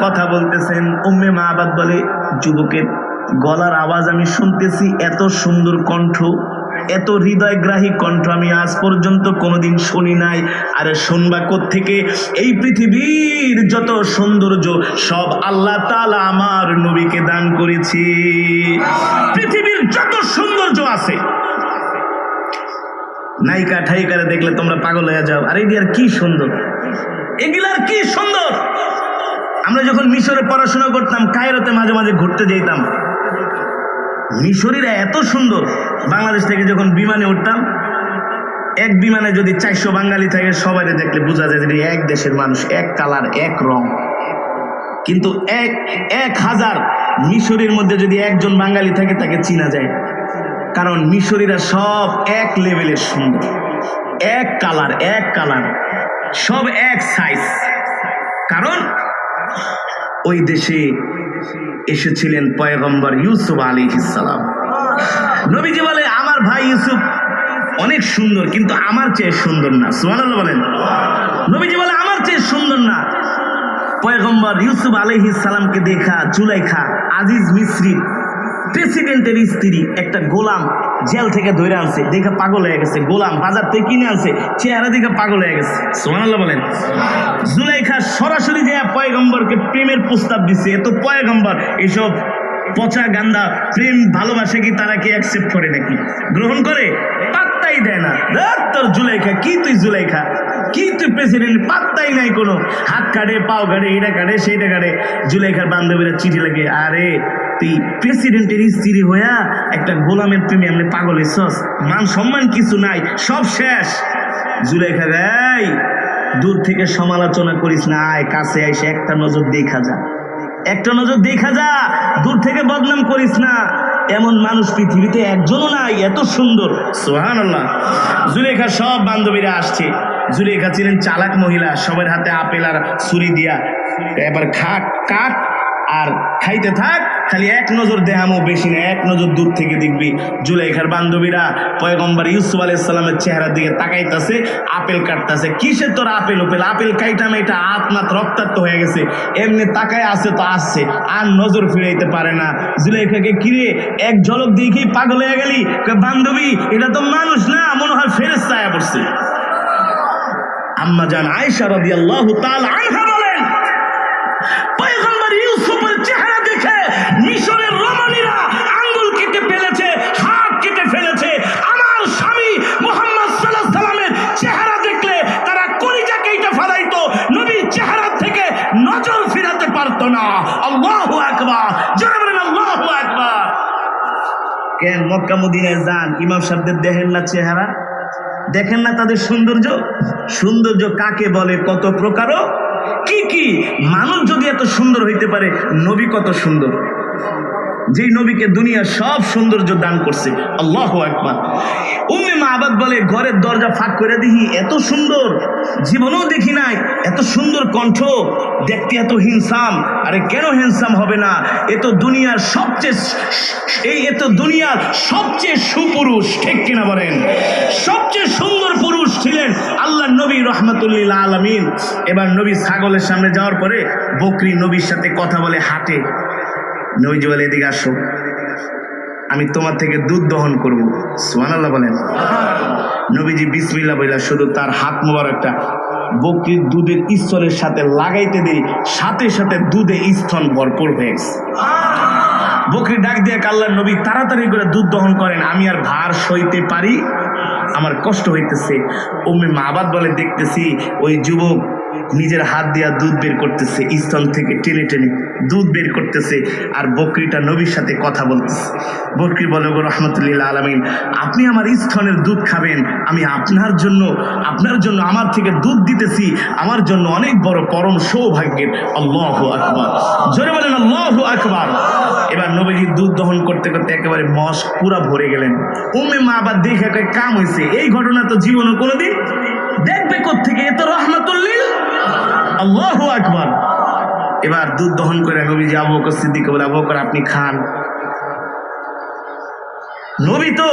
কথা বলতেছেন। উম্মে মা আবাদ বলে, যুবকের গলার আওয়াজ আমি শুনতেছি, এত সুন্দর কণ্ঠ, এত হৃদয়গ্রাহী কণ্ঠ আমি আজ পর্যন্ত কোনোদিন শুনি নাই। আরে শুনবা থেকে এই পৃথিবীর যত সৌন্দর্য, সব আল্লাহ তাআলা আমার নবীকে দান করেছি। পৃথিবীর যত সৌন্দর্য আছে নায়িকা ঠাইকারে দেখলে তোমরা পাগল হয়ে যাও। আর আর কি সুন্দর এগুলার কি সুন্দর? আমরা যখন মিশরে পড়াশোনা করতাম, কায়রোতে মাঝে মাঝে ঘুরতে যেতাম। মিশরীরা এত সুন্দর। বাংলাদেশ থেকে যখন বিমানে উঠতাম, এক বিমানে যদি চারশো বাঙালি থাকে সবাই দেখলে বোঝা যায় যে এক দেশের মানুষ, এক কালার, এক রং। কিন্তু এক এক হাজার মিশরের মধ্যে যদি একজন বাঙালি থাকে, তাকে চিনা যায়। কারণ মিশরীরা সব এক লেভেলের সুন্দর। এক কালার এক কালার। সব এক সাইজ কারণ ওই দেশে এসেছিলেন পয়গম্বর ইউসুফ আলী ইসালাম নবীজি বলে, আমার ভাই ইউসুফ অনেক সুন্দর, কিন্তু আমার চেয়ে সুন্দর না। সুবহানাল্লাহ বলেন। নবীজি বলে, আমার চেয়ে সুন্দর না। পয়গম্বর ইউসুফ আলাইহিস সালামকে দেখা জুলাইখা আজিজ মিশ্রি প্রেসিডেন্টের স্ত্রী, একটা গোলাম জেল থেকে ধরে আনছে, দেখে পাগল হয়ে গেছে। গোলাম বাজার থেকে কিনে আনছে, চেহারা দেখে পাগল হয়ে গেছে। সোমানাল্লাহ বলেন। জুলাইখা সরাসরি যে পয়গম্বরকে প্রেমের প্রস্তাব দিছে এত পয়গম্বর, এসব পচা গান্দা প্রেম ভালোবাসে কি তারা কি অ্যাকসেপ্ট করে নাকি? গ্রহণ করে? প্রেসিডেন্ট পাত্তাই নাই কোনো। হাত কাটে পাও কাটে এটা কাটে সেইটা কাটে জুলাইখার বান্ধবীরা চিঠি লাগে আরে, তুই প্রেসিডেন্টের স্ত্রী হইয়া একটা গোলামের প্রেমে এমনি পাগল হইছস? মান সম্মান কিছু নাই, সব শেষ। জুলাইখা গাই দূর থেকে সমালোচনা করিস না, আয়, কাছে এসে একটা নজর দেখা যা। একটা নজর দেখা যা, দূর থেকে বদনাম করিস না। এমন মানুষ পৃথিবীতে একজনও নাই, এত সুন্দর। সোহান আল্লাহ জুলেখা সব বান্ধবীরা আসছে। জুলেখা ছিলেন চালাক মহিলা, সবার হাতে আপেল আর ছুরি দিয়া। এবার খা, কাট আর খাইতে থাক, খালি এক নজর দেহামো বেশি না, এক নজর দূর থেকে দেখবি। জুলাইখার বান্ধবীরা পয়গম্বর ইউসুফ আলাইসাল্লামের চেহারার দিকে তাকাইতাছে, আপেল কাটতাছে। কিসের তোর আপেল ওপেল? আপেল কাইটাম এটা আত্মাত রক্তাক্ত হয়ে গেছে। এমনি তাকায় আছে তো আসছে, আর নজর ফিরাইতে পারে না। জুলাইখাকে কিরে, এক ঝলক দেখেই পাগল হয়ে গেলি? বান্ধবী, এটা তো মানুষ না, মনে হয় ফেরেস ছায়া পড়ছে আম্মা জান আয়েশা রাদিয়াল্লাহু তাআলা আনহা বলেন, পয়গম্বর ইউসুফের চেহারা দেখে মিশরের রমণীরা আঙ্গুল কেটে ফেলেছে, হাত কেটে ফেলেছে। আমার স্বামী মোহাম্মদ সাল্লাল্লাহু আলাইহি চেহারা দেখলে তারা কলিজা কেটে ফেলাইতো, নবীর চেহারা থেকে নজর ফিরাতে পারতো না। আল্লাহু আকবার, জোরে বলেন আল্লাহু আকবার। কেন মক্কা মদিনায় যান? ইমাম সাহেবদের দেখেন না চেহারা? দেখেন না তাদের সৌন্দর্য? সৌন্দর্য কাকে বলে, কত প্রকারও? কি কি? মানুষ যদি এত সুন্দর হইতে পারে, নবী কত সুন্দর? যেই নবীকে দুনিয়া সব সৌন্দর্য দান করছে। আল্লাহ একবার উম্মে মা আবাদ বলে, ঘরের দরজা ফাঁক করে দেখি, এত সুন্দর। জীবনেও দেখি নাই, এত সুন্দর কণ্ঠ। দেখতে এত হিংসাম। আরে কেন হিংসাম হবে না? এ তো দুনিয়ার সবচেয়ে এই এ তো দুনিয়ার সবচেয়ে সুপুরুষ, ঠিক কিনা বলেন? সবচেয়ে রহমতুল্লিল আলমিন। এবার নবী ছাগলের সামনে যাওয়ার পরে বকরি নবীর সাথে কথা বলে, হাঁটে। নবীজি বলে, এদিকে আসো। আমি তোমার থেকে দুধ দহন করব। সুবহানাল্লাহ বলেন। নবীজি বিসমিল্লাহ বইলা, শুধু তার হাত মোবারকটা। বকরির দুধের স্থলের সাথে লাগাইতে দেই সাথে সাথে দুধে স্থন ভরপুর হয়ে বকরি ডাক দিয়ে আল্লাহর নবী তাড়াতাড়ি করে দুধ দহন করেন। আমি আর ভার সইতে পারি আমার কষ্ট হইতেছে। উম্মে মাবাদ বলে দেখতেছি ওই যুবক নিজের হাত দিয়া দুধ বের করতেছে, স্তন থেকে টেনে টেনে দুধ বের করতেছে আর বকরিটা নবীর সাথে কথা বলতেছে। বকরি বলে গো রহমতুল্লাহ আলমিন, আপনি আমার স্তনের দুধ খাবেন, আমি আপনার জন্য আপনার জন্য আমার থেকে দুধ দিতেছি, আমার জন্য অনেক বড় পরম সৌভাগ্যের আল্লাহ আকবার। জোরে বলেন, আল্লাহ আকবার। এবার নবীজি দুধ দহন করতে করতে একেবারে মশ পুরা ভরে গেলেন। উমে মা আবার দেখে কাম হয়েছে এই ঘটনা তো জীবনে কোনোদিন দেখবে কোথেকে এ তো আল্লাহ আকবার। এবার দুধ দহন করে নবীজি আবু বকর সিদ্দিক বলে, আবু আপনি খান। নবী তো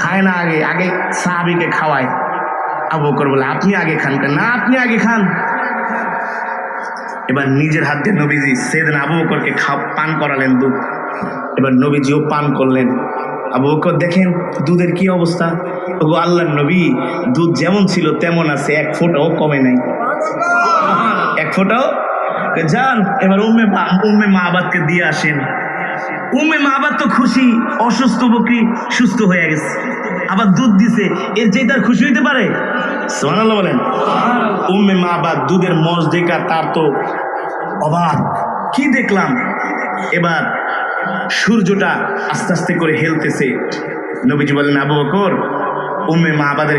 খায় না আগে আগে সাহাবিকে খাওয়ায়। আবু বকর বলে, আপনি আগে খান না, আপনি আগে খান। এবার নিজের হাত দিয়ে নবীজি, সেদিন আবু বকরকে পান করালেন দুধ। এবার নবীজিও পান করলেন। আবু বকর দেখেন, দুধের কি অবস্থা? ওগো আল্লাহর নবী, দুধ যেমন ছিল তেমন আছে, এক ফোঁটাও কমে নাই। এক ফোঁটাও? যান, এবার উম্মে উম্মে মা আবাদকে দিয়ে আসেন। উম্মে মা আবাদ তো খুশি, অসুস্থ বকরি সুস্থ হয়ে গেছে। আবার দুধ দিছে, এর চেয়ে তার খুশি হইতে পারে? সোহানাল্লাহ বলেন। উম্মে মা আবাদ দুধের মজ দেখা তার তো অবাক। কি দেখলাম? এবার সূর্যটা আস্তে আস্তে করে হেলতেছে। নবীজি বলেন আবু বকর মা আবাদের